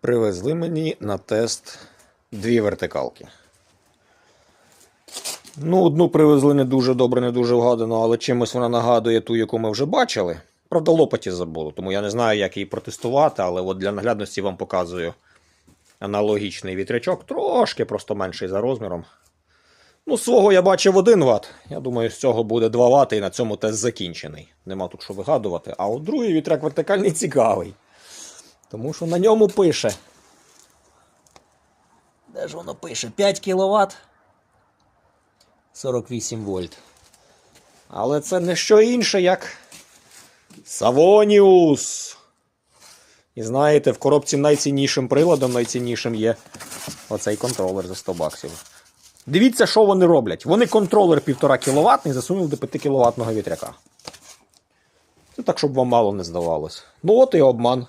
Привезли мені на тест дві вертикалки. Ну, одну привезли не дуже добре, не дуже вгадано, але чимось вона нагадує ту, яку ми вже бачили. Правда, лопаті забули, тому я не знаю, як її протестувати, але от для наглядності вам показую аналогічний вітрячок, трошки просто менший за розміром. Ну, свого я бачив 1 Вт. Я думаю, з цього буде 2 Вт і на цьому тест закінчений. Нема тут що вигадувати. А от другий вітряк вертикальний цікавий. Тому що на ньому пише. Де ж воно пише? 5 кВт 48 вольт. Але це не що інше, як Савоніус. І знаєте, в коробці найціннішим приладом, найціннішим є оцей контролер за 100 баксів. Дивіться, що вони роблять. Вони контролер 1,5 кВт засунули до 5 кВт вітряка. Це так, щоб вам мало не здавалось. Ну от і обман.